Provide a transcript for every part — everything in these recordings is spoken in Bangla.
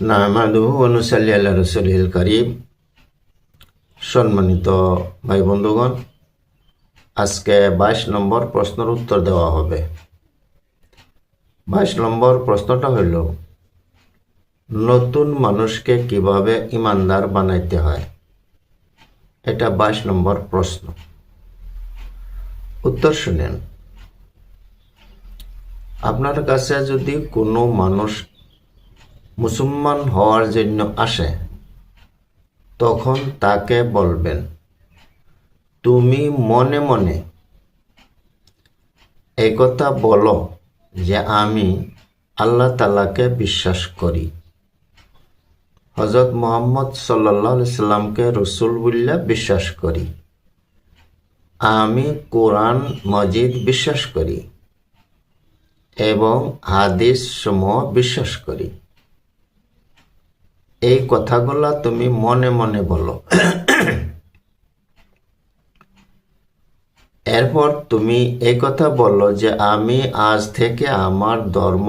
নাহমাদুহু অনুসাল্লি আল্লাহ রসুল করিম। সম্মানিত ভাই বন্ধুগণ, আজকে বাইশ নম্বর প্রশ্নের উত্তর দেওয়া হবে। বাইশ নম্বর প্রশ্নটা হইল, নতুন মানুষকে কীভাবে ইমানদার বানাইতে হয়? এটা বাইশ নম্বর প্রশ্ন। উত্তর শুনেন। আপনার কাছে যদি কোনো মানুষ মুসলমান হওয়ার জন্য আসে, তখন তাকে বলবেন, তুমি মনে মনে এই কথা বলো যে আমি আল্লাহ তালাকে বিশ্বাস করি। হজরত মোহাম্মদ সাল্লাহ সাল্লামকে রসুল বললে, বিশ্বাস করি। আমি কোরআন মজিদ বিশ্বাস করি এবং হাদিস সমূহ বিশ্বাস করি। এই কথাগুলা তুমি মনে মনে বলো। এরপর তুমি এই কথা বলো যে আমি আজ থেকে আমার ধর্ম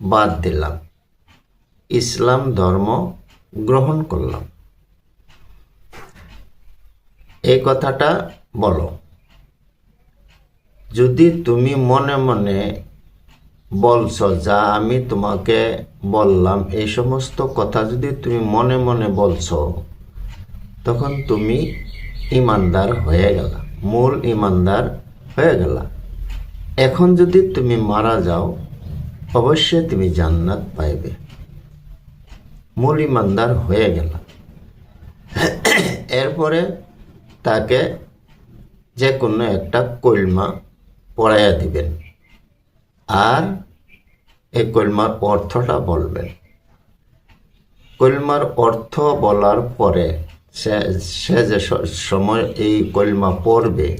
বাদ দিলাম। ইসলাম ধর্ম গ্রহণ করলাম। এই কথাটা বলো। যদি তুমি মনে মনে বলছো, যা আমি তোমাকে বললাম, এই সমস্ত কথা যদি তুমি মনে মনে বলছো, তখন তুমি ইমানদার হয়ে গেলা, মূল ইমানদার হয়ে গেলা। এখন যদি তুমি মারা যাও, অবশ্যই তুমি জান্নাত পাইবে। মূল ইমানদার হয়ে গেলা। এরপরে তাকে যে কোনো একটা কলমা পড়াইয়া দিবেন। আর এই কলমার অর্থটা বলবেন কলমার অর্থ বলার পরে সে সে যে সময় এই কলমা পড়বে,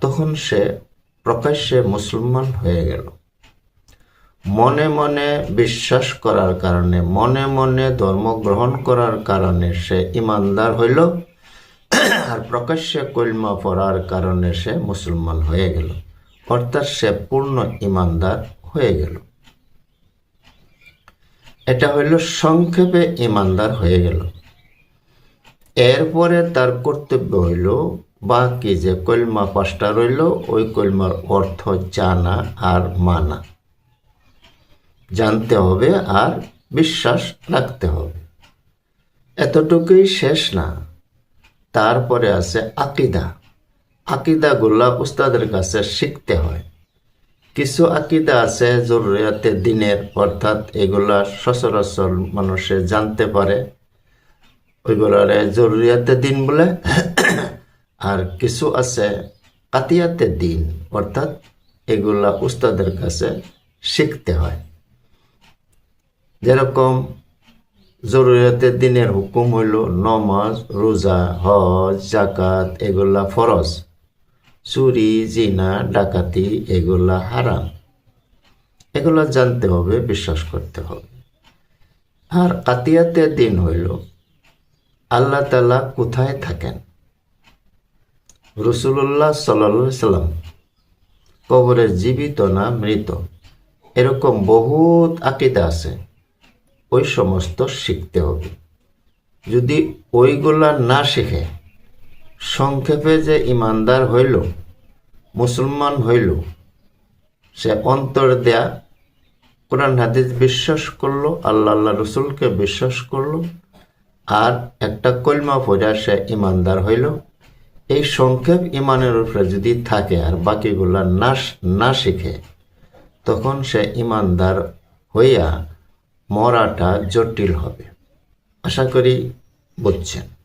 তখন সে প্রকাশ্যে মুসলমান হয়ে গেল। মনে মনে বিশ্বাস করার কারণে, মনে মনে ধর্ম গ্রহণ করার কারণে সে ইমানদার হইল। আর প্রকাশ্যে কলমা পড়ার কারণে সে মুসলমান হয়ে গেল। অর্থাৎ সে পূর্ণ ইমানদার হয়ে গেল। এটা হইল সংক্ষেপে ইমানদার হয়ে গেল। এরপরে তার কর্তব্য হইল বাকি যে কলমা পাঁচটা রইল, ওই কলমার অর্থ জানা আর মানা। জানতে হবে আর বিশ্বাস রাখতে হবে। এতটুকুই শেষ না। তারপরে আছে আকিদা। আকিদাগুলা উস্তাদের কাছে শিখতে হয়। কিছু আকিদা আছে জরুরিয়াতে দিনের, অর্থাৎ এগুলা সচরাচর মানুষে জানতে পারে। ওইগুলারে জরুরিয়াতে দিন বলে। আর কিছু আছে কাতিয়াতে দিন, অর্থাৎ এগুলা উস্তাদের কাছে শিখতে হয়। যেরকম জরুরিয়াতের দিনের হুকুম হইল নমাজ, রোজা, হজ জাকাত এগুলা ফরজ। চুরি, জিনা, ডাকাতি, এগুলা হারাম। এগুলা জানতে হবে, বিশ্বাস করতে হবে। আর কাতিয়াতের দিন হইল, আল্লাহ তালা কোথায় থাকেন? রসুল্লাহ সাল্লা সাল্লাম কবরে জীবিত না মৃত? এরকম বহুত আকিদা আছে। ওই সমস্ত শিখতে হবে। যদি ওইগুলা না শিখে সংক্ষেপে যে ইমানদার হইল, মুসলমান হইল, সে অন্তর দেয়া কোরআন হাদিস বিশ্বাস করল, আল্লাহ আল্লাহ রসুলকে বিশ্বাস করল, আর একটা কলমা পড়া সে ইমানদার হইল। এই সংক্ষেপ ইমানের উপরে যদি থাকে আর বাকিগুলা না না শিখে, তখন সে ইমানদার হইয়া মরাটা জটিল হবে। আশা করি বুঝছেন।